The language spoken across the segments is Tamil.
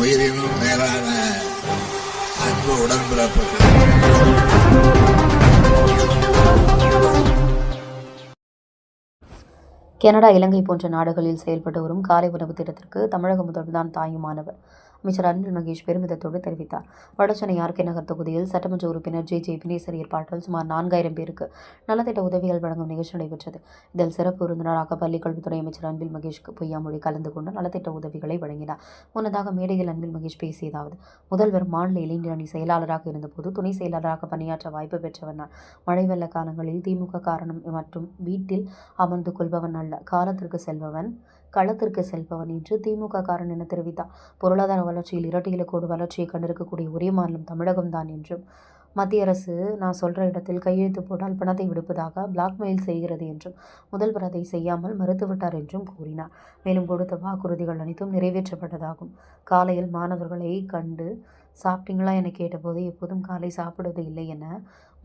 உயிரினும் மேலான அன்பு உடன்பிறப்புகள். கனடா இலங்கை போன்ற நாடுகளில் செயல்பட்டு வரும் காலை உணவு திட்டத்திற்கு தமிழக முதல்வர்தான் தாயுமானவர். அமைச்சர் அன்பில் மகேஷ் பெருமிதத்தோடு தெரிவித்தார். வடசென்னை ஆர்கே நகர் தொகுதியில் சட்டமன்ற உறுப்பினர் ஜே ஜே வினேசர் ஏற்பாட்டில் சுமார் நான்காயிரம் பேருக்கு நலத்திட்ட உதவிகள் வழங்கும் நிகழ்ச்சி நடைபெற்றது. இதில் சிறப்பு விருந்தினராக பள்ளிக்கல்வித்துறை அமைச்சர் அன்பில் மகேஷ் பொய்யாமொழி கலந்து கொண்டு நலத்திட்ட உதவிகளை வழங்கினார். முன்னதாக மேடையில் அன்பில் மகேஷ் பேசியதாவது முதல்வர் மாநில இளைஞர் அணி செயலாளராக இருந்தபோது துணை செயலாளராக பணியாற்ற வாய்ப்பு பெற்றவர் நான். மழை வெள்ள காலங்களில் திமுக காரணம் மற்றும் வீட்டில் அமர்ந்து கொள்பவன் அல்ல காலத்திற்கு செல்பவன் களத்திற்கு செல்பவன் என்று திமுக காரன் என தெரிவித்தார். பொருளாதார வளர்ச்சியில் இரட்டை இலக்கோடு வளர்ச்சியை கண்டிருக்கக்கூடிய ஒரே மாநிலம் தமிழகம்தான் என்றும் மத்திய அரசு நான் சொல்கிற இடத்தில் கையெழுத்து போட்டால் பணத்தை விடுப்பதாக பிளாக்மெயில் செய்கிறது என்றும் முதல்வர் அதை செய்யாமல் மறுத்துவிட்டார் என்றும் கூறினார். மேலும் கொடுத்த வாக்குறுதிகள் அனைத்தும் நிறைவேற்றப்பட்டதாகும். காலையில் மாணவர்களை கண்டு சாப்பிட்டீங்களா? என கேட்டபோது எப்போதும் காலை சாப்பிடுவது இல்லை என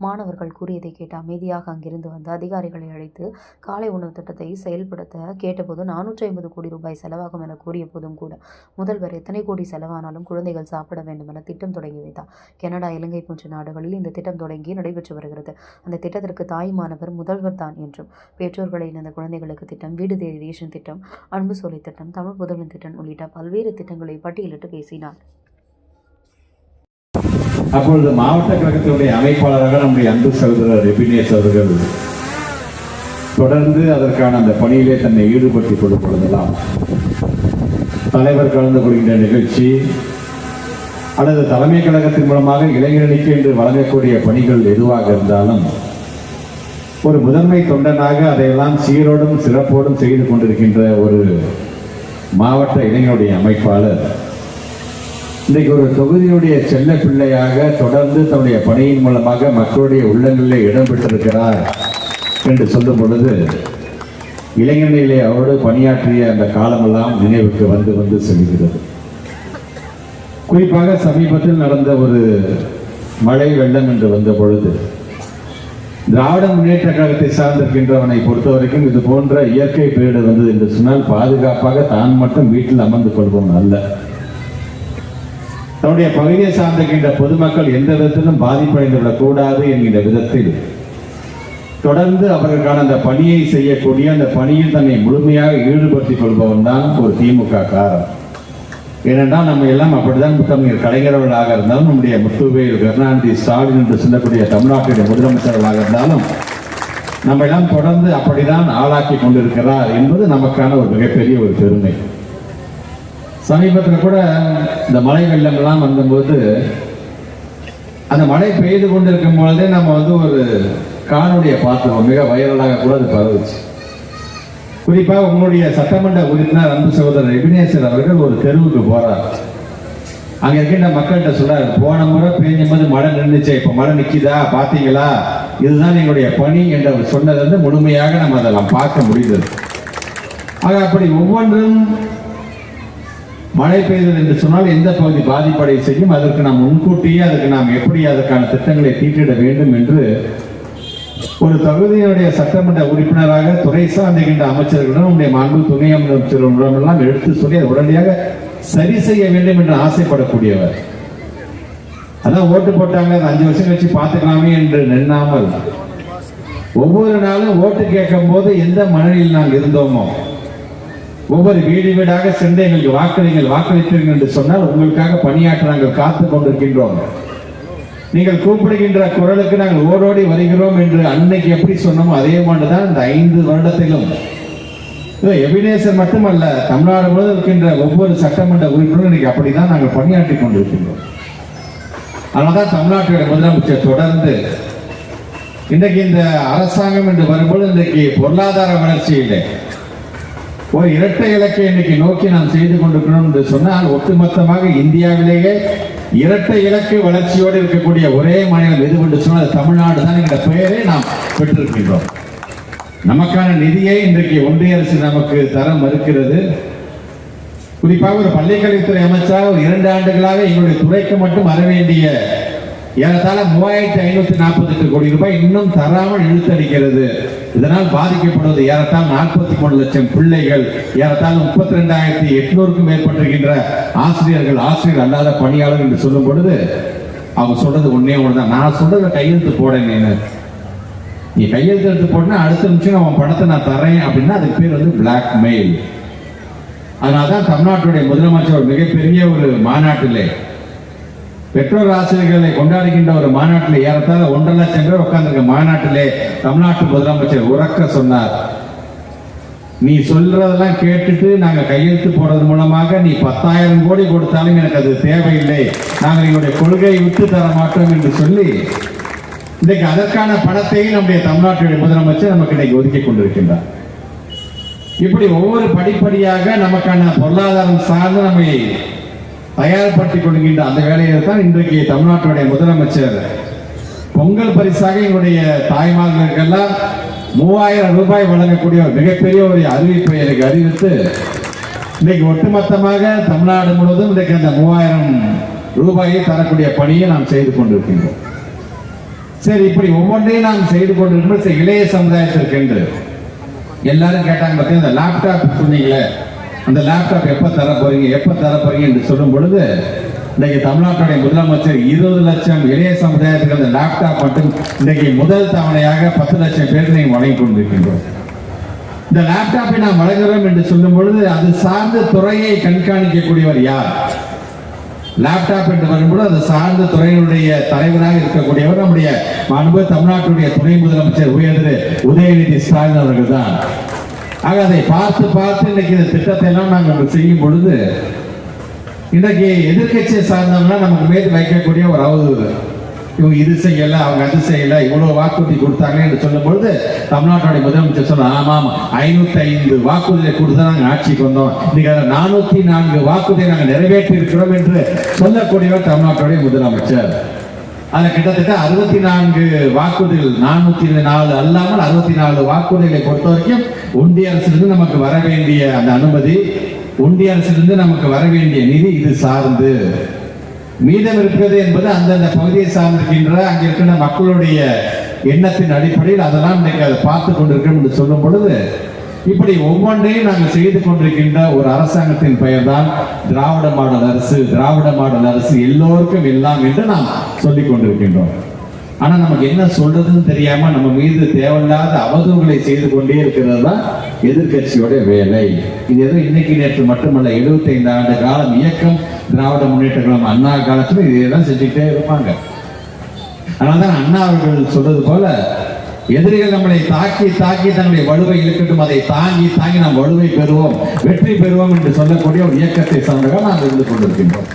மாணவர்கள் கூறியதை கேட்டு அமைதியாக அங்கிருந்து வந்த அதிகாரிகளை அழைத்து காலை உணவு திட்டத்தை செயல்படுத்த கேட்டபோது நானூற்றி ஐம்பது கோடி ரூபாய் செலவாகும் என கூறிய போதும் கூட முதல்வர் எத்தனை கோடி செலவானாலும் குழந்தைகள் சாப்பிட வேண்டும் என திட்டம் தொடங்கி வைத்தார். கனடா இலங்கை போன்ற நாடுகளில் இந்த திட்டம் தொடங்கி நடைபெற்று வருகிறது. அந்த திட்டத்திற்கு தாய்மானவர் முதல்வர் தான் என்றும் பெற்றோர்களை இழந்த குழந்தைகளுக்கு திட்டம் வீடு தேடி ரேஷன் திட்டம் அன்பு சோலை திட்டம் தமிழ் புதவின் திட்டம் உள்ளிட்ட பல்வேறு திட்டங்களை பட்டியலிட்டு பேசினார். அப்பொழுது மாவட்ட கழகத்தினுடைய அமைப்பாளராக நம்முடைய அன்பு சகோதரர் எபினேஸ் அவர்கள் தொடர்ந்து அதற்கான அந்த பணியிலே தன்னை ஈடுபட்டுக் கொள்ளும் பொழுதெல்லாம் தலைவர் கலந்து கொள்கின்ற நிகழ்ச்சி அல்லது தலைமை கழகத்தின் மூலமாக இளைஞர்களுக்கு என்று வழங்கக்கூடிய பணிகள் எதுவாக இருந்தாலும் ஒரு முதன்மை தொண்டனாக அதையெல்லாம் சீரோடும் சிறப்போடும் செய்து கொண்டிருக்கின்ற ஒரு மாவட்ட இளைஞருடைய அமைப்பாளர் இன்றைக்கு ஒரு தொகுதியுடைய செல்ல பிள்ளையாக தொடர்ந்து தன்னுடைய பணியின் மூலமாக மக்களுடைய உள்ளங்களில் இடம் பெற்றிருக்கிறார் என்று சொல்லும் பொழுது இளைஞர்களிலே அவரோடு பணியாற்றிய அந்த காலமெல்லாம் நினைவுக்கு வந்து வந்து செல்கிறது. குறிப்பாக சமீபத்தில் நடந்த ஒரு மழை வெள்ளம் என்று வந்த பொழுது திராவிட முன்னேற்ற கழகத்தை சார்ந்திருக்கின்றவனை பொறுத்தவரைக்கும் இது போன்ற இயற்கை பேரிடர் வந்தது என்று சொன்னால் பாதுகாப்பாக தான் மட்டும் வீட்டில் அமர்ந்து கொள்வோம் அல்ல. தன்னுடைய பகுதியை சார்ந்திருக்கின்ற பொதுமக்கள் எந்த விதத்திலும் பாதிப்படைந்துவிடக் கூடாது என்கின்ற விதத்தில் தொடர்ந்து அவர்களுக்கான அந்த பணியை செய்யக்கூடிய அந்த பணியில் தன்னை முழுமையாக ஈடுபடுத்திக் கொள்பவன் தான் ஒரு திமுக காரன். ஏனென்றால் நம்ம எல்லாம் அப்படிதான் தமிழர் கலைஞர்களாக இருந்தாலும் நம்முடைய முத்துவேல் கருணாநிதி ஸ்டாலின் என்று சொல்லக்கூடிய தமிழ்நாட்டுடைய முதலமைச்சர்களாக இருந்தாலும் நம்ம எல்லாம் தொடர்ந்து அப்படிதான் ஆளாக்கி கொண்டிருக்கிறார் என்பது நமக்கான ஒரு மிகப்பெரிய ஒரு பெருமை. சமீபத்தில் கூட இந்த மழை வெள்ளங்கள்லாம் வந்தபோது அந்த மழை பெய்து கொண்டிருக்கும் பொழுதே நம்ம வந்து ஒரு காணொலியை பார்த்தோம் மிக வைரலாக கூட அது பரவுச்சு. குறிப்பாக உங்களுடைய சட்டமன்ற உறுப்பினர் அன்பு சகோதரர் எபினேசர் அவர்கள் ஒரு தெருவுக்கு போறார். அங்க இருக்கின்ற மக்கள்கிட்ட சொல்றாரு போன முறை பெய்யும் போது மழை நின்றுச்சு இப்ப மழை நிக்குதா? பாத்தீங்களா? இதுதான் எங்களுடைய பணி என்று அவர் சொன்னது வந்து முழுமையாக நம்ம அதெல்லாம் பார்க்க முடியுது ஆக அப்படி ஒவ்வொன்றும் மழை பெய்தது என்று சொன்னால் எந்த பகுதி பாதிப்படை செய்யும்? அதற்கு நாம் முன்கூட்டியே அதற்கு நாம் எப்படி அதற்கான திட்டங்களை தீட்டிட வேண்டும் என்று ஒரு தகுதியினுடைய சட்டமன்ற உறுப்பினராக துறை சார்ந்துகின்ற அமைச்சர்களுடன் நம்முடைய மாண்பு துணை அமைச்சர்களிடம் எடுத்து சொல்லி அதை உடனடியாக சரி செய்ய வேண்டும் என்று ஆசைப்படக்கூடியவர். அதான் ஓட்டு போட்டாங்க அது அஞ்சு வருஷம் கழிச்சு பார்த்துக்கலாமே என்று நின்னாமல் ஒவ்வொரு நாளும் ஓட்டு கேட்கும் போது எந்த மனநிலையில் நாங்கள் இருந்தோமோ? ஒவ்வொரு வீடு வீடாக சென்று எங்களுக்கு வாக்களிங்கள் வாக்களித்தீர்கள் என்று சொன்னால் உங்களுக்காக பணியாற்ற நாங்கள் காத்து கொண்டிருக்கின்றோம். நீங்கள் கூப்பிடுகின்ற குரலுக்கு நாங்கள் ஓடோடி வருகிறோம் என்று அன்னைக்கு எப்படி சொன்னோமோ அதே மாதிரிதான் இந்த ஐந்து வருடத்திலும். எபினேசர் மட்டுமல்ல தமிழ்நாடு முழுவதும் இருக்கின்ற ஒவ்வொரு சட்டமன்ற உறுப்பினரும் இன்னைக்கு அப்படிதான் நாங்கள் பணியாற்றி கொண்டிருக்கின்றோம். அதனால்தான் தமிழ்நாட்டுடைய முதலமைச்சர் தொடர்ந்து இன்றைக்கு இந்த அரசாங்கம் என்று வரும்போது இன்றைக்கு பொருளாதார வளர்ச்சியிலே ஒரு இரட்டை இலக்கை இன்னைக்கு நோக்கி நாம் செய்து கொண்டிருக்கிறோம் என்று சொன்னால் ஒட்டுமொத்தமாக இந்தியாவிலேயே இரட்டை இலக்கு வளர்ச்சியோடு இருக்கக்கூடிய ஒரே மாநிலம் எது என்று சொன்னால் தமிழ்நாடு தான் என்ற பெயரை நாம் பெற்றிருக்கின்றோம். நமக்கான நிதியை இன்றைக்கு ஒன்றிய அரசு நமக்கு தர மறுக்கிறது. குறிப்பாக ஒரு பள்ளிக்கல்வித்துறை அமைச்சராக ஒரு இரண்டு ஆண்டுகளாக எங்களுடைய துறைக்கு மட்டும் வர வேண்டிய ஏறத்தாழ மூவாயிரத்தி ஐநூத்தி நாற்பத்தி எட்டு கோடி ரூபாய் இன்னும் தராமல் இழுத்தடிக்கிறது. இதனால் பாதிக்கப்படுவது ஏறத்தாழ நாற்பத்தி மூணு லட்சம் பிள்ளைகள் ஏறத்தாழ முப்பத்தி ரெண்டாயிரத்தி எட்நூறுக்கும் மேற்பட்டிருக்கின்ற ஆசிரியர்கள் ஆசிரியர் அல்லாத பணியாளர் என்று சொல்லும் பொழுது அவங்க சொல்றது ஒன்னே ஒண்ணுதான். நான் சொல்றத கையெழுத்து போடேன் நீனு. நீ கையெழுத்து எடுத்து போட்டா அடுத்த நிமிஷம் அவன் பணத்தை நான் தரேன் அப்படின்னா அதுக்கு பேர் வந்து பிளாக் மெயில் அதனால்தான் தமிழ்நாட்டுடைய முதலமைச்சர் மிகப்பெரிய ஒரு மாநாட்டிலே பெற்றோர் ஆசிரியர்களை கொண்டாடுகின்ற ஒரு மாநாட்டில் ஏறத்தாழ ஒன்றரை லட்சம் பேர் உட்கார்ந்துருக்க மாநாட்டிலே தமிழ்நாட்டு முதலமைச்சர் உறக்க சொன்னார். நீ சொல்றதெல்லாம் கேட்டுட்டு நாங்க கையெழுத்து போடுறது மூலமாக நீ பத்தாயிரம் கோடி கொடுத்தாலும் எனக்கு அது தேவையில்லை. நாங்கள் எங்களுடைய கொள்கையை விட்டு தர மாட்டோம் என்று சொல்லி இன்றைக்கு அதற்கான பணத்தையும் நம்முடைய தமிழ்நாட்டுடைய முதலமைச்சர் நமக்கு இன்னைக்கு ஒதுக்கி கொண்டிருக்கின்றார். இப்படி ஒவ்வொரு படிப்படியாக நமக்கான பொருளாதாரம் சார்ந்து நம்மை தயார்படுத்திக் கொள்கின்ற அந்த வேலையை தான் இன்றைக்கு தமிழ்நாட்டுடைய முதலமைச்சர். பொங்கல் பரிசாக எங்களுடைய தாய்மார்களுக்கெல்லாம் மூவாயிரம் ரூபாய் வழங்கக்கூடிய ஒரு மிகப்பெரிய ஒரு அறிவிப்பை எனக்கு அறிவித்து இன்னைக்கு ஒட்டுமொத்தமாக தமிழ்நாடு முழுவதும் இன்றைக்கு அந்த மூவாயிரம் ரூபாயை தரக்கூடிய பணியை நாம் செய்து கொண்டிருக்கின்றோம். சரி இப்படி ஒவ்வொன்றையும் நாம் செய்து கொண்டிருக்கிறோம் சரி, இளைய சமுதாயத்திற்கென்று. எல்லாரும் கேட்டாங்க பார்த்தீங்கன்னா இந்த லேப்டாப் சொன்னீங்களே. அந்த லேப்டாப் எப்போ தர போறீங்க எப்போ தர போறீங்க என்று சொல்லும் பொழுது இன்னைக்கு தமிழ்நாட்டுடைய முதலமைச்சர் இருபது லட்சம் இளைய சமுதாயத்துக்கு அந்த லேப்டாப் மட்டும் இன்னைக்கு முதல் தவணையாக பத்து லட்சம் பேர் நீங்கள் வழங்கி கொண்டிருக்கின்றோம். இந்த லேப்டாப்பை நாம் வழங்குகிறோம் என்று சொல்லும் பொழுது அது சார்ந்த துறையை கண்காணிக்கக்கூடியவர் யார்? லேப்டாப் என்று வரும்போது அது சார்ந்த துறையினுடைய தலைவராக இருக்கக்கூடியவர் நம்முடைய அன்பு தமிழ்நாட்டுடைய துணை முதலமைச்சர் உயர்ந்து உதயநிதி ஸ்டாலின் அவர்கள் தான். ஆக அதை பார்த்து பார்த்து இன்னைக்கு இந்த திட்டத்தை எல்லாம் நாங்கள் செய்யும் பொழுது இன்னைக்கு எதிர்கட்சியை சார்ந்தோம்னா நமக்கு மீது வைக்கக்கூடிய ஒரு அவதூறு. இவங்க இது செய்யல அவங்க அது செய்யல இவ்வளவு வாக்குறுதி கொடுத்தாங்க என்று சொல்லும் பொழுது தமிழ்நாட்டுடைய முதலமைச்சர் சொன்ன ஆமாம் ஐநூத்தி ஐந்து வாக்குறுதியை கொடுத்து நாங்க ஆட்சிக்கு வந்தோம். இன்னைக்கு அதில் நானூத்தி நான்கு வாக்குறுதியை நாங்கள் நிறைவேற்றி இருக்கிறோம் என்று சொல்லக்கூடியவர் தமிழ்நாட்டுடைய முதலமைச்சர். அதில் கிட்டத்தட்ட அறுபத்தி நான்கு வாக்குறுதிகள் நானூத்தி நாலு அல்லாமல் அறுபத்தி நாலு வாக்குறுதிகளை பொறுத்த வரைக்கும் ஒன்றிய அரசிலிருந்து நமக்கு வர வேண்டிய அந்த அனுமதி ஒன்றிய அரசிலிருந்து நமக்கு வர வேண்டிய நிதி இது சார்ந்து. மீதம் இருக்கிறது என்பது அந்தந்த பகுதியை சார்ந்திருக்கின்ற அங்க இருக்கின்ற மக்களுடைய எண்ணத்தின் அடிப்படையில் அதெல்லாம் இன்னைக்கு அதை பார்த்து கொண்டிருக்கிறோம் என்று சொல்லும் பொழுது இப்படி ஒவ்வொன்றையும் நாங்கள் செய்து கொண்டிருக்கின்ற ஒரு அரசாங்கத்தின் பெயர் தான் திராவிட மாடல் அரசு. திராவிட மாடல் அரசு எல்லோருக்கும் எல்லாம் என்று நாம் சொல்லிக் கொண்டிருக்கின்றோம். ஆனா நமக்கு என்ன சொல்றதுன்னு தெரியாம நம்ம மீது தேவையில்லாத அவதூறுகளை செய்து கொண்டே இருக்கிறது தான் எதிர்கட்சியோட வேலை. இது ஏதோ இன்னைக்கு நேற்று மட்டுமல்ல 75 ஆண்டு காலம் இயக்கம் திராவிட முன்னேற்ற கழகம் அண்ணா காலத்துல இதையெல்லாம் செஞ்சுக்கிட்டே இருப்பாங்க. அதனால்தான் அண்ணா அவர்கள் சொல்றது போல எதிரிகள் நம்மளை தாக்கி தாக்கி தன்னுடைய வலுவை இருக்கட்டும் அதை தாங்கி தாங்கி நாம் வலுவை பெறுவோம் வெற்றி பெறுவோம் என்று சொல்லக்கூடிய ஒரு இயக்கத்தை சார்ந்தவர்கள் நாம் இருந்து கொண்டிருக்கின்றோம்.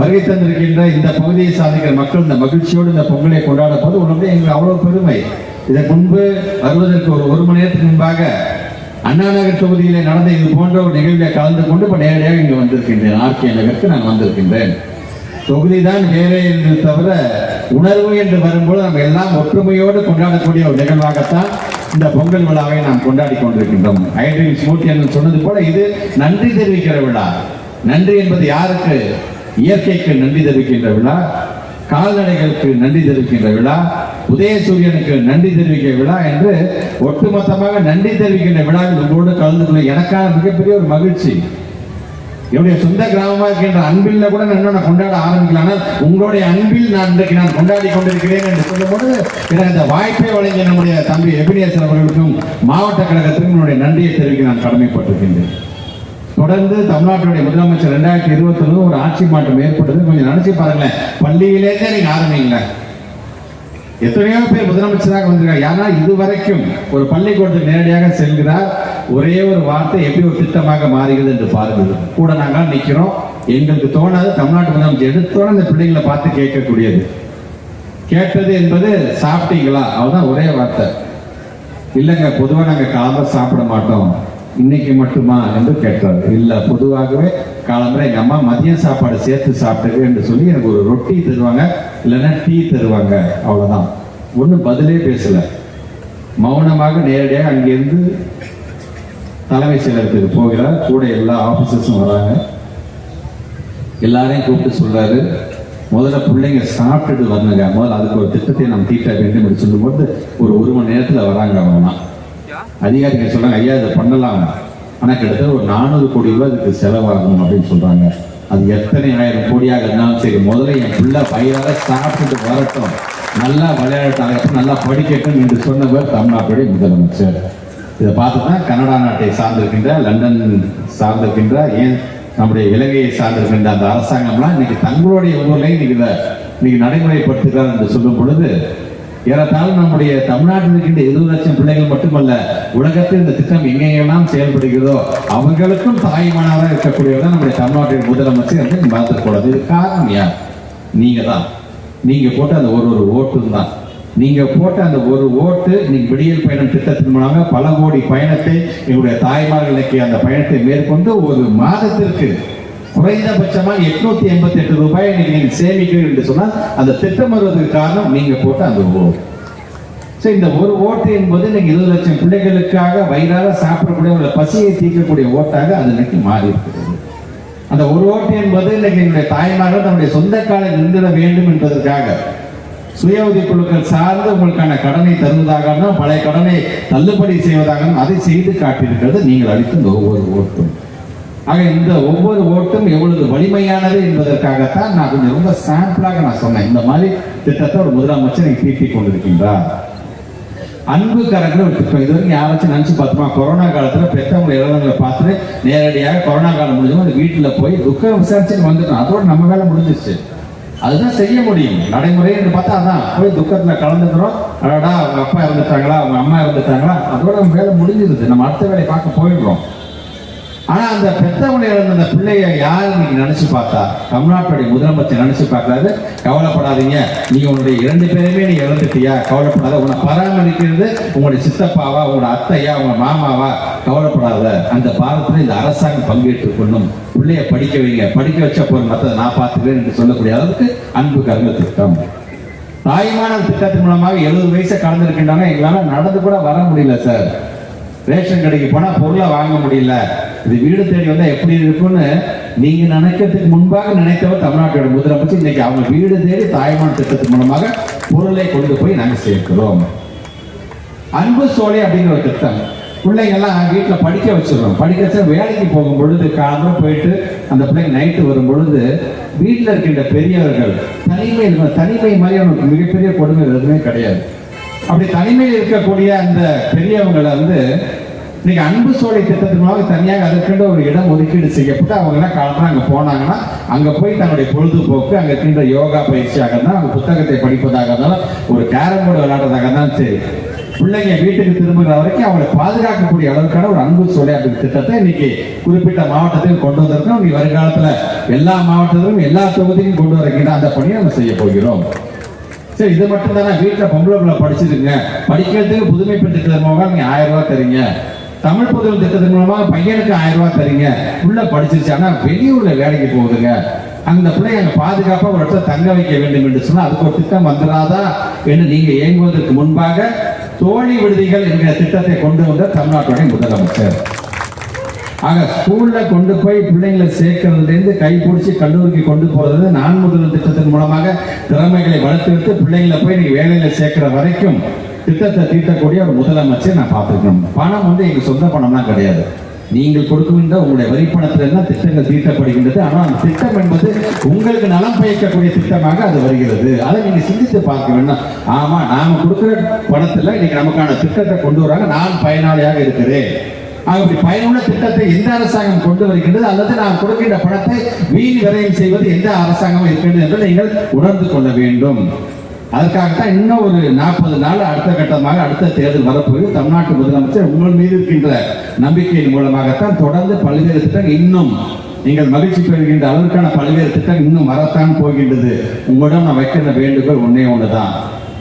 வருகை தந்திருக்கின்ற இந்த பகுதியை சார்ந்த மக்கள் இந்த மகிழ்ச்சியோடு இந்த பொங்கலை கொண்டாட போது உடனே எங்களுக்கு அவ்வளவு பெருமை. இதற்கு முன்பு வருவதற்கு ஒரு ஒரு மணி நேரத்துக்கு முன்பாக அண்ணா நகர் தொகுதியில் நடந்த இது போன்ற ஒரு நிகழ்வில் கலந்து கொண்டு இப்போ நேரடியாக இங்கே வந்திருக்கின்றேன். ஆர்கே நகருக்கு நான் வந்திருக்கின்றேன். தொகுதி தான் வேறு என்று தவிர உணர்வு என்று வரும்போது நம்ம எல்லாம் ஒற்றுமையோடு கொண்டாடக்கூடிய ஒரு நிகழ்வாகத்தான் இந்த பொங்கல் விழாவை நாம் கொண்டாடி கொண்டிருக்கின்றோம். ஐடின் ஸ்மூர்த்தி என்று சொன்னது போல இது நன்றி தெரிவிக்கிற விழா. நன்றி என்பது யாருக்கு? இயற்கைக்கு நன்றி தெரிவிக்கின்ற விழா கால்நடைகளுக்கு நன்றி தெரிவிக்கின்ற விழா உதயசூரியனுக்கு நன்றி தெரிவிக்கிற விழா என்று ஒட்டுமொத்தமாக நன்றி தெரிவிக்கின்ற விழாவில் உங்களோடு கலந்து கொள்ள எனக்கான மிகப்பெரிய ஒரு மகிழ்ச்சி. என்னுடைய சொந்த கிராமமா இருக்கின்ற அன்பில் கூட நான் நான் கொண்டாட ஆரம்பிக்கலாம் ஆனால் உங்களுடைய அன்பில் நான் இன்றைக்கு நான் கொண்டாடி கொண்டிருக்கிறேன் என்று சொல்லும்போது எனக்கு இந்த வாய்ப்பை வழங்கிய நம்முடைய தம்பி எபினேசர் அவர்களுக்கும் மாவட்ட கழகத்திற்கும் என்னுடைய நன்றியை தெரிவிக்க நான் கடமைப்பட்டிருக்கின்றேன். தொடர்ந்து தமிழ்நாட்டுடைய முதலமைச்சர் ரெண்டாயிரத்தி இருபத்தி ஒன்று ஒரு ஆட்சி மாற்றம் ஏற்பட்டது. கொஞ்சம் நினைச்சு பாருங்களேன். பள்ளியிலேருந்தே நீங்க ஆரம்பிங்களேன் எத்தனையோ பேர் முதலமைச்சராக வந்திருக்காங்க. ஏன்னா இதுவரைக்கும் ஒரு பள்ளிக்கூடத்தில் நேரடியாக செல்கிறார். ஒரே ஒரு வார்த்தை எப்படி ஒரு திட்டமாக மாறுகிறது என்று பாருங்கள். கூட நாங்கள் நிற்கிறோம் எங்களுக்கு தோணாது. தமிழ்நாட்டு முதலமைச்சர் எடுத்தோட இந்த பிள்ளைங்களை பார்த்து கேட்கக்கூடியது. கேட்டது என்பது சாப்பிட்டீங்களா? அதுதான் ஒரே வார்த்தை. இல்லைங்க பொதுவாக நாங்கள் காலம்பர சாப்பிட மாட்டோம். இன்னைக்கு மட்டுமா என்று கேட்டார் இல்லை பொதுவாகவே காலம்பரை எங்கள் அம்மா மதியம் சாப்பாடு சேர்த்து சாப்பிட்டது என்று சொல்லி எனக்கு ஒரு ரொட்டி தருவாங்க இல்லைன்னா டீ தருவாங்க அவ்வளோதான் ஒன்றும் பதிலே பேசலை. மௌனமாக நேரடியாக அங்கேருந்து தலைமை செயலகத்துக்கு போகிறார். கூட எல்லா ஆஃபீஸர்ஸும் வராங்க. எல்லாரையும் கூப்பிட்டு சொல்கிறாரு முதல்ல பிள்ளைங்க சாப்பிட்டுட்டு வரணுங்க. முதல்ல அதுக்கு ஒரு திட்டத்தை நம்ம தீட்ட வேண்டும் என்று சொல்லும்போது ஒரு ஒரு மணி நேரத்தில் வராங்க அவங்கலாம். அதிகாரிகள் சொல்றாங்க ஐயா இதை பண்ணலாம். ஆனால் கிட்டத்தட்ட ஒரு நானூறு கோடி ரூபாய் இதுக்கு செலவாகும் அப்படின்னு சொல்றாங்க. அது எத்தனை ஆயிரம் கோடியாக இருந்தாலும் சரி முதல்ல என் பிள்ளை வயிறார சாப்பிட்டு வரட்டும். நல்லா விளையாடட்டும். நல்லா படிக்கட்டும் என்று சொன்னவர் தமிழ்நாட்டுடைய முதலமைச்சர். இதை பார்த்து தான் கனடா நாட்டை சார்ந்திருக்கின்ற லண்டன் சார்ந்திருக்கின்ற ஏன் நம்முடைய இலங்கையை சார்ந்திருக்கின்ற அந்த அரசாங்கம்லாம் இன்னைக்கு தங்களுடைய ஊர்லயும் இன்னைக்கு இதை இன்னைக்கு நடைமுறைப்படுத்துகிறார் என்று சொல்லும் பொழுது ஏறத்தாழ நம்முடைய தமிழ்நாட்டில் இருக்கின்ற இருபது லட்சம் பிள்ளைகள் மட்டுமல்ல உலகத்தில் இந்த திட்டம் எங்கெங்கெல்லாம் செயல்படுகிறதோ அவங்களுக்கும் தாய்மானவராக இருக்கக்கூடியவர் நம்முடைய தமிழ்நாட்டின் முதலமைச்சர் என்று மறந்துக்கூடாது காரணம் யார்? நீங்க தான் நீங்க போட்ட அந்த ஒரு ஒரு ஓட்டும் தான். நீங்க போட்ட அந்த ஒரு ஓட்டு நீங்க விடியல் பயணம் திட்டத்தின் மூலமாக பல கோடி பயணத்தை எங்களுடைய தாய்மார்களுக்கு அந்த பயணத்தை மேற்கொண்டு ஒரு மாதத்திற்கு குறைந்தபட்சமா எட்நூத்தி எண்பத்தி எட்டு ரூபாய் நீங்கள் நீங்க சேமிக்கிறீர்கள் என்று சொன்னால் அந்த திட்டம் வருவதற்கு காரணம் நீங்க போட்ட அந்த ஓட்டு. சரி இந்த ஒரு ஓட்டு என்பது இன்னைக்கு இருபது லட்சம் பிள்ளைகளுக்காக வயிறார சாப்பிடக்கூடிய ஒரு பசியை தீர்க்கக்கூடிய ஓட்டாக அது இன்னைக்கு மாறி இருக்கிறது அந்த ஒரு ஓட்டு என்பது இன்னைக்கு என்னுடைய தாய்மார்கள் தன்னுடைய சொந்த காலில் நின்றுட வேண்டும் என்பதற்காக சுய உதவி குழுக்கள் சார்ந்து உங்களுக்கான கடனை தருவதாக பழைய கடனை தள்ளுபடி செய்வதாக அதை செய்து காட்டியிருக்கிறது. நீங்கள் அளித்த ஒவ்வொரு ஓட்டும். ஆக இந்த ஒவ்வொரு ஓட்டும் எவ்வளவு வலிமையானது என்பதற்காகத்தான் நான் கொஞ்சம் ரொம்ப சாம்பிளாக நான் சொன்னேன். இந்த மாதிரி திட்டத்தை ஒரு முதலமைச்சர் நீங்க தீட்டி கொண்டிருக்கின்றார். அன்பு கரங்கள் ஒரு திட்டம் இது வரைக்கும் யாராச்சும் நினச்சி பார்த்துமா கொரோனா காலத்தில் பெற்றவங்க இளவங்களை பார்த்துட்டு நேரடியாக கொரோனா காலம் முடிஞ்சவங்க அந்த வீட்டில் போய் துக்கம் விசாரிச்சுட்டு வந்துட்டோம். அதோட நம்ம வேலை முடிஞ்சிச்சு அதுதான் செய்ய முடியும். நடைமுறை என்று பார்த்தா அதான். போய் துக்கத்தில் கலந்துக்கிறோம். அடாடா அவங்க அப்பா இறந்துட்டாங்களா அவங்க அம்மா இறந்துட்டாங்களா? அதோட நம்ம வேலை முடிஞ்சிருது. நம்ம அடுத்த வேலையை பார்க்க போயிடுறோம். ஆனா அந்த பெத்தவனை இழந்த அந்த பிள்ளைய யார் நீங்க நினைச்சு பார்த்தா? தமிழ்நாட்டுடைய முதலமைச்சர் நினைச்சு பார்க்காது கவலைப்படாதீங்க. நீ உன்னுடைய இரண்டு பேருமே நீ இழந்துட்டியா? கவலைப்படாத. உன்னை பராமரிக்கிறது உங்களுடைய சித்தப்பாவா உங்களோட அத்தையா உங்க மாமாவா? கவலைப்படாத. அந்த பாரத்தில் இந்த அரசாங்கம் பங்கேற்றுக் கொள்ளும். பிள்ளைய படிக்க வைங்க. படிக்க வச்ச போற மற்றதை நான் பார்த்துக்கிறேன் என்று சொல்லக்கூடிய அளவுக்கு அன்பு கருங்க திட்டம். தாய்மான திட்டத்தின் மூலமாக எழுபது வயசை கடந்திருக்கின்றன எங்களால் நடந்து கூட வர முடியல சார். ரேஷன் கடைக்கு போனா பொருளை வாங்க முடியல. இது வீடு தேடி வந்தா எப்படி இருக்கும்னு நீங்க நினைக்கிறதுக்கு முன்பாக நினைத்தவர் தமிழ்நாட்டோட முதலமைச்சர். இன்னைக்கு அவங்க வீடு தேடி தாய்மான திட்டத்தின் மூலமாக பொருளை கொண்டு போய் நாங்க சேர்க்கிறோம். அன்பு சோலை அப்படிங்கிற ஒரு திட்டம். பிள்ளைங்கள்லாம் வீட்டுல படிக்க வச்சிடறோம். படிக்க வச்சா வேலைக்கு போகும் பொழுது காலம் போயிட்டு அந்த பிள்ளைங்க நைட்டு வரும் பொழுது வீட்டுல இருக்கின்ற பெரியவர்கள் தனிமை தனிமை மாதிரி அவனுக்கு மிகப்பெரிய கொடுமை எதுவுமே கிடையாது. அப்படி தனிமையில் இருக்கக்கூடிய அந்த பெரியவங்களை வந்து இன்னைக்கு அன்பு சோலை திட்டத்தின் மூலமாக தனியாக அதற்கென்ற ஒரு இடம் ஒதுக்கீடு செய்யப்பட்டு அவங்க என்ன காலத்தில் அங்கே போனாங்கன்னா அங்கே போய் தன்னுடைய பொழுதுபோக்கு அங்கே இருக்கின்ற யோகா பயிற்சியாக இருந்தால் அவங்க புத்தகத்தை படிப்பதாக இருந்தாலும் ஒரு கேரம் போர்டு விளையாடுறதாக இருந்தாலும் சரி பிள்ளைங்க வீட்டுக்கு திரும்புகிற வரைக்கும் அவங்களை பாதுகாக்கக்கூடிய அளவுக்கான ஒரு அன்பு சோலை அப்படி திட்டத்தை இன்னைக்கு குறிப்பிட்ட மாவட்டத்தில் கொண்டு வந்திருக்கோம் நீ வருங்காலத்தில் எல்லா மாவட்டத்திலும் எல்லா தொகுதியும் கொண்டு வருகின்ற அந்த பணியை நம்ம செய்ய போகிறோம். சரி இது மட்டும் தானே வீட்டில் பொம்பளை பிள்ளை படிச்சிருங்க படிக்கிறதுக்கு புதுமை பெண் திட்டத்தின் மூலமாக நீங்கள் ஆயிரம் ரூபாய் தரீங்க. தமிழ் புதுமை திட்டத்தின் மூலமாக பையனுக்கு ஆயிரம் ரூபாய் தரீங்க. உள்ள படிச்சிருச்சு ஆனால் வெளியூரில் வேலைக்கு போகுதுங்க. அந்த பிள்ளை எங்கள் பாதுகாப்பாக ஒரு இடத்துல தங்க வைக்க வேண்டும் என்று சொன்னால் அதுக்கு ஒரு திட்டம் வந்துடாதா என்று நீங்கள் இயங்குவதற்கு முன்பாக தோழி விடுதிகள் என்கிற திட்டத்தை கொண்டு வந்த தமிழ்நாட்டுடைய முதலமைச்சர். ஆக ஸ்கூல்ல கொண்டு போய் பிள்ளைங்களை சேர்க்கறதுலேருந்து கைப்பிடிச்சி கை பிடிச்சி கல்லூரிக்கு கொண்டு போறது நான் முதல் திட்டத்தின் மூலமாக திறமைகளை வளர்த்து பிள்ளைங்களை போய் நீங்க வேலையில சேர்க்கிற வரைக்கும் திட்டத்தை தீட்டக்கூடிய ஒரு முதலமைச்சர் நான் பார்த்துருக்கேன் பணம் வந்து எங்கள் சொந்த பணம்லாம் கிடையாது. நீங்கள் கொடுக்கின்ற உங்களுடைய வரிப்பணத்தில் தான் திட்டங்கள் தீர்த்தப்படுகின்றது ஆனால் அந்த திட்டம் என்பது உங்களுக்கு நலம் பயக்கக்கூடிய திட்டமாக அது வருகிறது. அதை நீங்கள் சிந்தித்து பார்க்க வேண்டும். ஆமாம் நாம் கொடுக்குற பணத்தில் இன்னைக்கு நமக்கான திட்டத்தை கொண்டு வராங்க. நான் பயனாளியாக இருக்கிறேன். அப்படி பயனுள்ள திட்டத்தை எந்த அரசாங்கம் கொண்டு வருகின்றது அல்லது நாம் கொடுக்கின்ற பணத்தை வீண் விரயம் செய்வது எந்த அரசாங்கம் இருக்கின்றது என்று நீங்கள் உணர்ந்து கொள்ள வேண்டும். அதற்காகத்தான் இன்னும் ஒரு நாற்பது நாள் அடுத்த கட்டமாக அடுத்த தேர்தல் வரப்போகுது. தமிழ்நாட்டு முதலமைச்சர் உங்கள் மீது இருக்கின்ற நம்பிக்கையின் மூலமாகத்தான் தொடர்ந்து பல்வேறு திட்டங்கள் இன்னும் நீங்கள் மகிழ்ச்சி பெறுகின்ற அளவிற்கான பல்வேறு திட்டங்கள் இன்னும் வரத்தான் போகின்றது. உங்களிடம் நான் வைக்கின்ற வேண்டுகோள் ஒன்னே ஒன்றுதான்.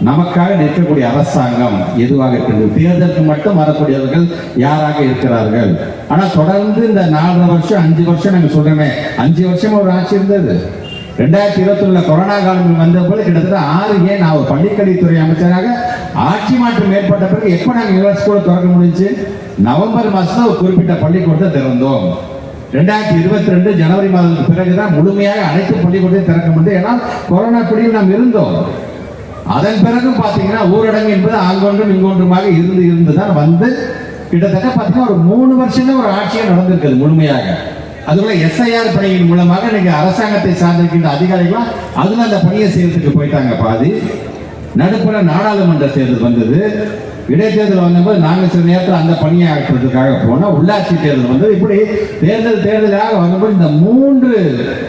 நமக்காக நிற்கக்கூடிய அரசாங்கம் எதுவாக இருக்கிறது? தேர்தலுக்கு மட்டும் வரக்கூடியவர்கள் யாராக இருக்கிறார்கள்? ஆனா தொடர்ந்து இந்த நாலரை வருஷம் அஞ்சு வருஷம் நாங்க சொல்றோமே அஞ்சு வருஷம் ஒரு ஆட்சி இருந்தது. ரெண்டாயிரத்தி இருபத்தி ஒண்ணுல கொரோனா காலம் வந்த போது கிட்டத்தட்ட ஆறு ஏன் நான் ஒரு பள்ளிக்கல்வித்துறை அமைச்சராக ஆட்சி மாற்றம் ஏற்பட்ட பிறகு எப்ப நாங்க யூனிவர்சிட்டி கூட திறக்க முடிஞ்சு? நவம்பர் மாசம் ஒரு குறிப்பிட்ட பள்ளிக்கூடத்தை திறந்தோம். ரெண்டாயிரத்தி இருபத்தி ரெண்டு ஜனவரி மாதத்துக்கு பிறகுதான் முழுமையாக அனைத்து பள்ளிக்கூடத்தையும் திறக்க முடியும் ஏன்னா கொரோனா பிடியில் நாம் இருந்தோம். அதன் பிறகும் பார்த்தீங்கன்னா ஊரடங்கு என்பது ஆங்கொன்றும் இங்கொன்றுமாக இருந்து இருந்து தான் வந்து கிட்டத்தட்ட பார்த்தீங்கன்னா ஒரு மூணு வருஷம் ஒரு ஆட்சியாக நடந்திருக்குது முழுமையாக. அதுக்குள்ள எஸ்ஐஆர் பணியின் மூலமாக இன்னைக்கு அரசாங்கத்தை சார்ந்திருக்கின்ற அதிகாரிகளும் அதுல அந்த பணியை செய்யறதுக்கு போயிட்டாங்க. பாதி நடுப்புற நாடாளுமன்ற தேர்தல் வந்தது. இடைத்தேர்தல் வந்தபோது நாங்கள் சில நேரத்தில் அந்த பணியை ஆற்றுவதற்காக போனோம். உள்ளாட்சி தேர்தல் வந்தது. இப்படி தேர்தல் தேர்தலாக வந்தபோது இந்த மூன்று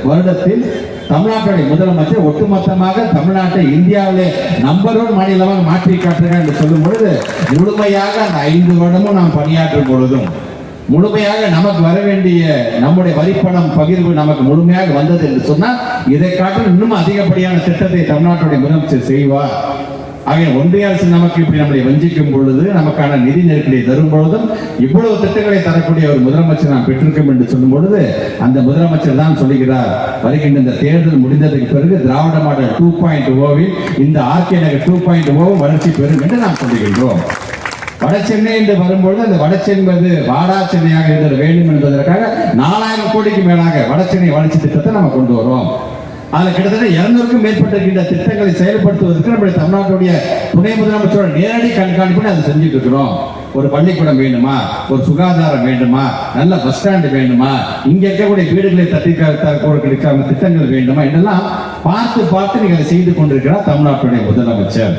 வருடத்தில் தமிழ்நாட்டுடைய முதலமைச்சர் ஒட்டுமொத்தமாக தமிழ்நாட்டை இந்தியாவிலே நம்பர் ஒன் மாநிலமாக மாற்றி காட்டுகிறார் என்று சொல்லும் பொழுது முழுமையாக அந்த ஐந்து வருடமும் நாம் பணியாற்றும் பொழுதும் முழுமையாக நமக்கு வர வேண்டிய நம்முடைய வரிப்பணம் பகிர்வு நமக்கு முழுமையாக வந்தது என்று சொன்னால் இதை காட்டிலும் இன்னும் அதிகப்படியான திட்டத்தை தமிழ்நாட்டுடைய முதலமைச்சர் செய்வார். ஆகிய ஒன்றிய அரசு நமக்கு இப்படி நம்மளை வஞ்சிக்கும் பொழுது நமக்கான நிதி நெருக்கடியை தரும் பொழுதும் இவ்வளவு திட்டங்களை தரக்கூடிய ஒரு முதலமைச்சர் நாம் பெற்றிருக்கோம் என்று சொல்லும் பொழுது அந்த முதலமைச்சர் தான் சொல்லுகிறார் வருகின்ற இந்த தேர்தல் முடிந்ததற்கு பிறகு திராவிட மாடல் டூ பாயிண்ட் ஓவில் இந்த ஆர்கே நகர் டூ பாயிண்ட் ஓவும் வளர்ச்சி பெறும் என்று நாம் சொல்லுகின்றோம். வட சென்னை என்று வரும்பொழுது அந்த வட என்பது வாடா சென்னையாக இருந்தது வேண்டும் என்பதற்காக நாலாயிரம் கோடிக்கு மேலாக வட சென்னை வளர்ச்சி திட்டத்தை நம்ம கொண்டு வரோம். அதில் கிட்டத்தட்ட இருநூறுக்கும் மேற்பட்டிருக்கின்ற திட்டங்களை செயல்படுத்துவதற்கு நம்முடைய தமிழ்நாட்டுடைய துணை முதலமைச்சரோட நேரடி கண்காணிப்பு அதை செஞ்சுட்டு இருக்கிறோம். ஒரு பள்ளிக்கூடம் வேண்டுமா ஒரு சுகாதாரம் வேண்டுமா? நல்ல பஸ் ஸ்டாண்டு வேண்டுமா இங்க இருக்கக்கூடிய வீடுகளை தட்டி கொடுக்கிற திட்டங்கள் வேண்டுமா? என்னெல்லாம் பார்த்து பார்த்து நீங்கள் செய்து கொண்டிருக்கிறார் தமிழ்நாட்டுடைய முதலமைச்சர்.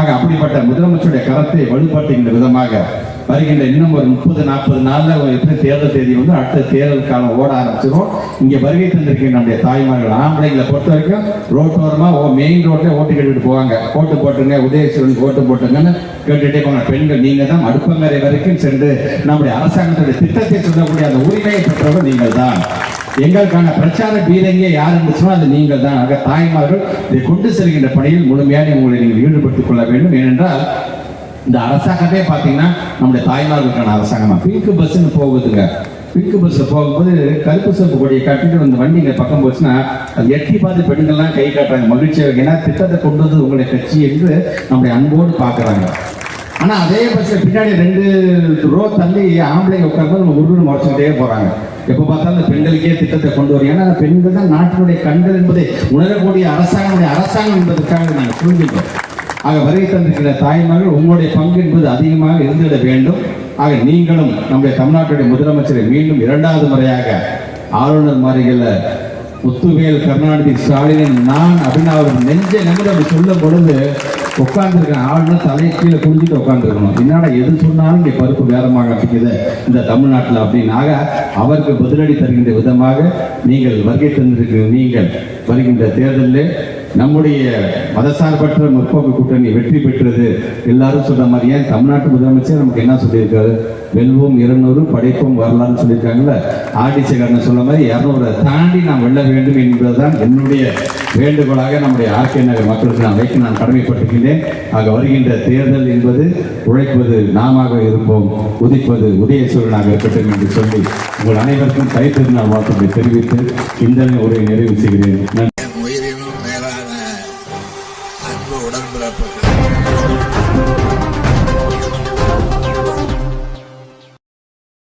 ஆக அப்படிப்பட்ட முதலமைச்சருடைய கரத்தை வலுப்படுத்துகின்ற விதமாக வருகின்ற இன்னும் ஒரு முப்பது நாற்பது நாளில் எப்படி தேர்தல் தேதி வந்து அடுத்த தேர்தல் காலம் ஓட ஆரம்பிச்சிடும் இங்கே வருகை தந்திருக்கிற நம்முடைய தாய்மார்கள் ஆம்பளைங்களை பொறுத்த வரைக்கும் ரோட்டோரமாக ஓ மெயின் ரோட்டில் ஓட்டு கேட்டுட்டு போவாங்க. ஓட்டு போட்டுங்க உதயசூரன் ஓட்டு போட்டுங்கன்னு கேட்டுகிட்டே போன பெண்கள் நீங்கள் தான் அடுப்பங்கரை வரைக்கும் சென்று நம்முடைய அரசாங்கத்துடைய திட்டத்தை சொல்லக்கூடிய அந்த உரிமையை பெற்றவர் நீங்கள் தான் எங்களுக்கான பிரச்சார பீரங்கே யார் என்று அது நீங்கள் தான் ஆக தாய்மார்கள் இதை கொண்டு செல்கின்ற பணியில் முழுமையாக உங்களை நீங்கள் ஈடுபட்டுக் கொள்ள வேண்டும். ஏனென்றால் இந்த அரசாங்கமே பார்த்தீங்கன்னா நம்முடைய தாய்மார்களுக்கான அரசாங்கமா? பிங்க் பஸ்ன்னு போகுதுங்க. பிங்க் பஸ்ஸில் போகும்போது கருப்பு சிறப்பு கொடியை கட்டிட்டு அந்த வண்டி இங்கே பக்கம் போச்சுன்னா அது எட்டி பார்த்து பெண்கள்லாம் கை காட்டுறாங்க. மகிழ்ச்சியாக ஏன்னா திட்டத்தை கொண்டு வந்து உங்களுடைய கட்சி என்று நம்முடைய அன்போடு பார்க்குறாங்க. ஆனால் அதே பஸ்ஸில் பின்னாடி ரெண்டு ரோ தள்ளி ஆம்பளை உட்காந்து நம்ம உருவம் முறைச்சுக்கிட்டே போகிறாங்க எப்போ பார்த்தாலும் பெண்களுக்கே திட்டத்தை கொண்டு வரும் ஏன்னா பெண்கள் தான் நாட்டினுடைய கண்கள் என்பதை உணரக்கூடிய அரசாங்கமுடைய அரசாங்கம் என்பதற்காக நாங்கள் புரிஞ்சுக்கிறோம். ஆக வருகை தந்திருக்கிற தாய்மார்கள் உங்களுடைய பங்கு என்பது அதிகமாக இருந்திட வேண்டும். ஆக நீங்களும் நம்முடைய தமிழ்நாட்டுடைய முதலமைச்சரை மீண்டும் இரண்டாவது முறையாக ஆளுநர் மாறிகள முத்துவேல் கருணாநிதி ஸ்டாலின் நான் அப்படின்னு அவர் நெஞ்ச நிமிடம் அப்படி சொல்லும் பொழுது உட்கார்ந்துருக்கேன் ஆளுநர் தலையை கீழே குடிஞ்சிட்டு உட்காந்துருக்கணும் என்னடா எது சொன்னாலும் இங்கே பருப்பு வேறமாக அப்படிங்குது இந்த தமிழ்நாட்டில் அப்படின்னாக அவருக்கு பதிலடி தருகின்ற விதமாக நீங்கள் வருகை தந்திருக்கிற நீங்கள் வருகின்ற தேர்தலில் நம்முடைய மதசார்பற்ற முற்போக்கு கூட்டணி வெற்றி பெற்றது. எல்லாரும் சொன்ன மாதிரி ஏன் தமிழ்நாட்டு முதலமைச்சர் நமக்கு என்ன சொல்லியிருக்காரு? வெல்வோம் இருநூறு படைப்போம் வரலாம்னு சொல்லியிருக்காங்கல்ல? ஆடி சொன்ன மாதிரி இரநூறை தாண்டி நாம் வெல்ல வேண்டும் என்பதுதான் என்னுடைய வேண்டுகோளாக நம்முடைய ஆர்கே நகர் மக்களுக்கு நான் வைக்க நான் கடமைப்பட்டிருக்கின்றேன். ஆக வருகின்ற தேர்தல் என்பது உழைப்பது நாமாக இருப்போம். உதிப்பது உதயசூரனாக இருக்கட்டும் என்று சொல்லி உங்கள் அனைவருக்கும் தைத்திருநாள் வாழ்த்துக்களை தெரிவித்து இந்த உரையை நிறைவு செய்கிறேன்.